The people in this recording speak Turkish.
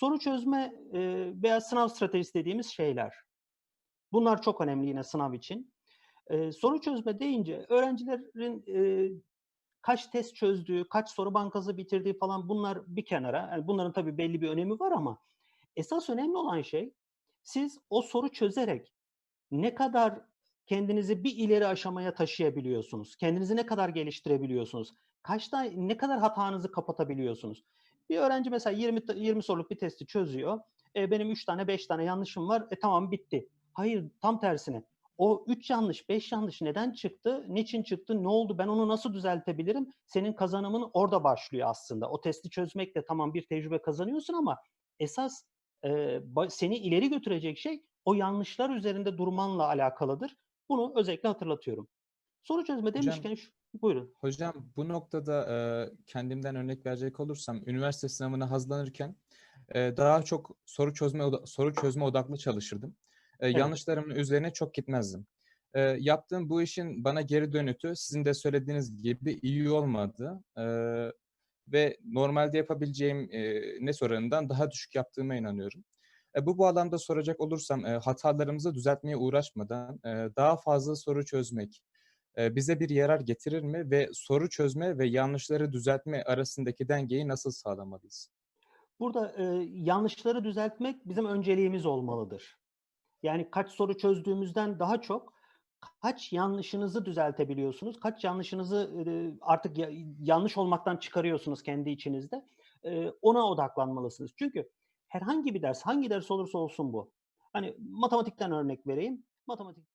Soru çözme veya sınav stratejisi dediğimiz şeyler. Bunlar çok önemli yine sınav için. Soru çözme deyince öğrencilerin kaç test çözdüğü, kaç soru bankası bitirdiği falan bunlar bir kenara. Yani bunların tabii belli bir önemi var ama esas önemli olan şey siz o soru çözerek ne kadar kendinizi bir ileri aşamaya taşıyabiliyorsunuz? Kendinizi ne kadar geliştirebiliyorsunuz? Kaçta ne kadar hatanızı kapatabiliyorsunuz? Bir öğrenci mesela 20 ta 20 soruluk bir testi çözüyor. E, benim 3 tane 5 tane yanlışım var. E, tamam bitti. Hayır, tam tersine. O 3 yanlış, 5 yanlış neden çıktı? Niçin çıktı? Ne oldu? Ben onu nasıl düzeltebilirim? Senin kazanımın orada başlıyor aslında. O testi çözmekle tamam bir tecrübe kazanıyorsun ama esas ba seni ileri götürecek şey o yanlışlar üzerinde durmanla alakalıdır. Bunu özellikle hatırlatıyorum. Soru çözme demişken şu Buyurun. Hocam bu noktada, eee, kendimden örnek verecek olursam üniversite sınavına hazırlanırken, eee, daha çok soru çözme soru çözme odaklı çalışırdım. Eee, Evet. yanlışlarımın üzerine çok gitmezdim. Eee, yaptığım bu işin bana geri dönütü sizin de söylediğiniz gibi iyi olmadı, eee, ve normalde yapabileceğim, eee, net oranından daha düşük yaptığıma inanıyorum. E, bu bağlamda soracak olursam, eee, hatalarımızı düzeltmeye uğraşmadan, eee, daha fazla soru çözmek, eee, bize bir yarar getirir mi ve soru çözme ve yanlışları düzeltme arasındaki dengeyi nasıl sağlamalıyız? Burada, eee, yanlışları düzeltmek bizim önceliğimiz olmalıdır. Yani kaç soru çözdüğümüzden daha çok kaç yanlışınızı düzeltebiliyorsunuz, kaç yanlışınızı, eee, artık ya yanlış olmaktan çıkarıyorsunuz kendi içinizde, eee, ona odaklanmalısınız. Çünkü herhangi bir ders, hangi ders olursa olsun bu, hani matematikten örnek vereyim. Matematik